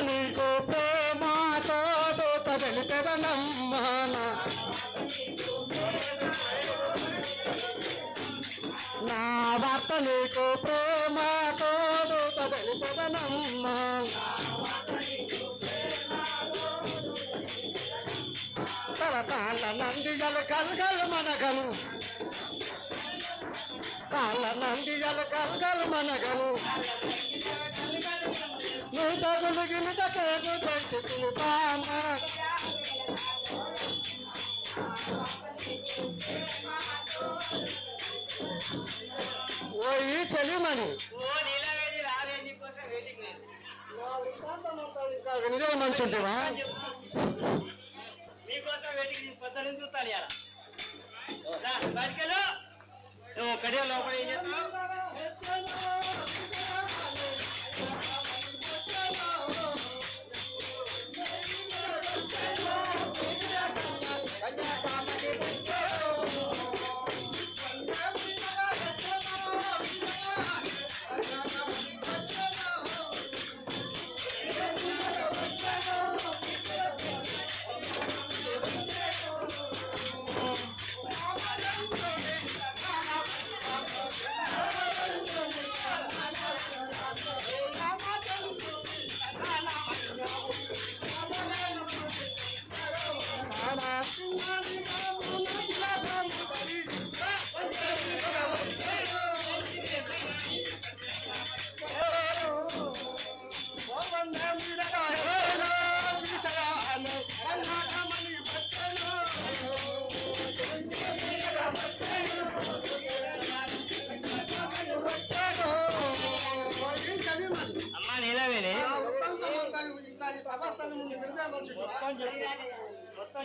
నీకు ప్రేమతో తెలిపెదనమ్మాన నా వార్త నీకు ప్రేమతో తెలిపెదనమ్మా తరకాల నందిగల కలగలు మనగను. కాళ్ళ నందిగల కలగలు మనగలు ఓయి చెలిమణి ఓ నీలవేణి రావే నీకోసం నిజం మంచి ఉంటేవా నీకోసం వెయిటింగ్ నువ్వు లోపల ఏం చేస్తావు అమ్మా మొత్తం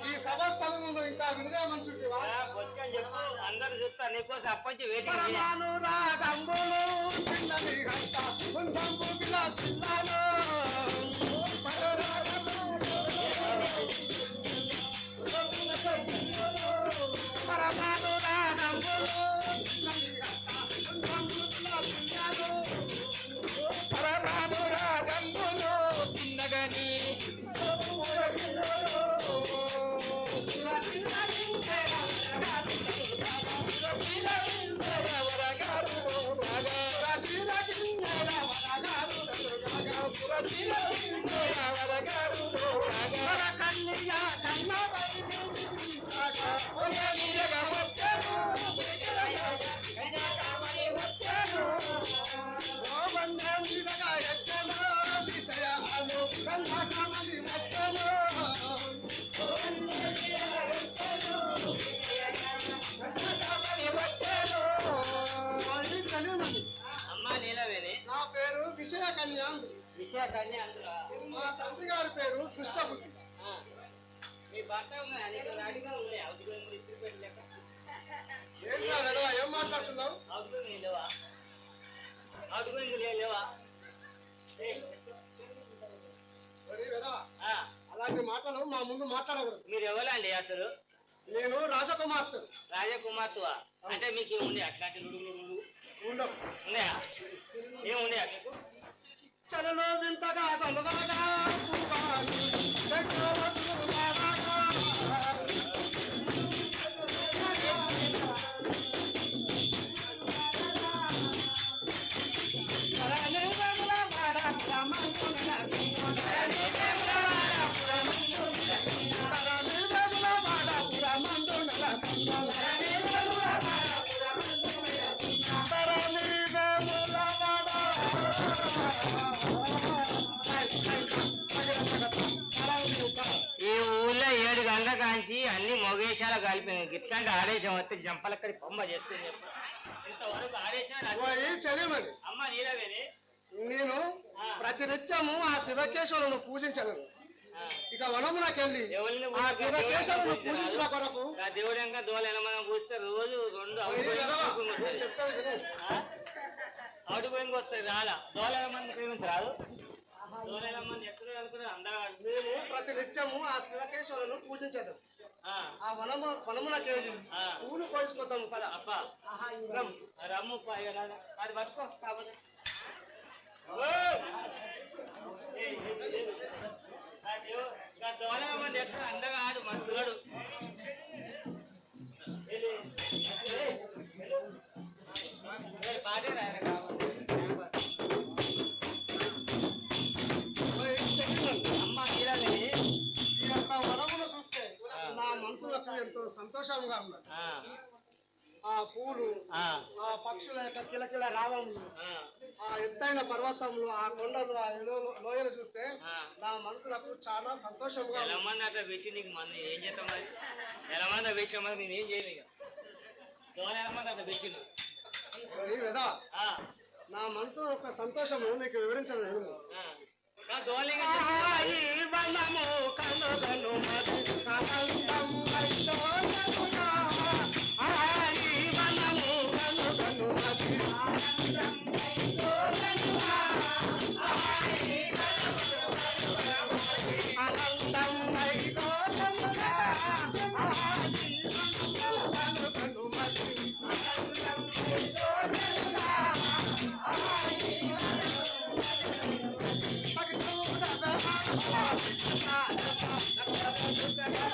ఈ సభా స్థలం ముందు ఇంకా బొచ్చని చెప్పు అందరు చూస్తారు నీకోసం అప్పటి చిన్నది గంట కొంచెం పుగిల చిన్నాను. అమ్మా నీలవేణి. నా పేరు విషయ కళ్యాణ్. మా తండ్రి గారి పేరు పెట్టలేక ఏం కాదు ఏం మాట్లాడుతున్నావు అలాంటి మాటలు మా ముందు మాట్లాడకూడదు. మీరు ఎవరండి అసలు? నేను రాజకుమార్తె రాజకుమార్తెవా? అంటే మీకు ఏముండే అట్లాంటి ఉండవు. ఉన్నాయా? ఏమున్నాయా మీకు? చలలో వింతగా తొలగగా పువ్వాలు, చక్రవర్తులు బాగా. శరణివేముల వాడ పురమంతుల ఈ ఊళ్ళో ఏడు గంటల కాంచి అన్ని మొగేశాల కలిపి గిట్లాంటి ఆదేశం వస్తే జంపలక్కడి బొమ్మ చేసుకుని ఇంతవరకు అమ్మ నేను ప్రతినిత్యము ఆ శివకేశ్వరులను పూజించలేదు. ఇక ఎవరిని ఆ శివకేశ్వరులను పూజించిన కొరకు. దేవుడు ఇంకా దోలైన మనం కూస్తే రోజు రెండు పోయి రాలా దోలైన మంది ప్రేమించరాదు దోలైన మంది ఎక్కడ అనుకున్నారు అందరూ మేము ప్రతినిత్యము ఆ శివకేశ్వరులను పూజించదు ఆ, ఆ వనము వనమునకెళ్ళి ఆ. పూలు కోసుకొద్దాము పద అప్ప రమ్. రమ్ము రాదా. అది పట్టుకో కాకపోతే ఎక్కడ అందగా ఆడు మంచుగాడు పాటే పూలు ఆ, పక్షుల యొక్క కిలకిల రావములు ఆ, ఆ ఎత్తైన పర్వతములు ఆ కొండలు ఆ లోయలు చూస్తే. నా మనసులకు చాలా సంతోషంగా ఎలా ఉంది. మంది అట్లా పెట్టి నీకు మంది ఏం చేస్తాం మరి? ఎలా మంది పెట్టిన మరి నేను ఏం అట్లా పెట్టిన మరి? వెదా నా మనసు యొక్క సంతోషము నీకు వివరించలేను దోల ఈ వనము కనుగను మధు కనందము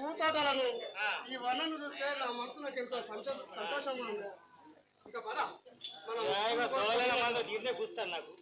పూతోటలను ఈ వనను చూస్తే నా మనసులకు ఎంతో సంతో సంతోషంగా ఉంది. ఇక పద. మనం కూస్తాను నాకు.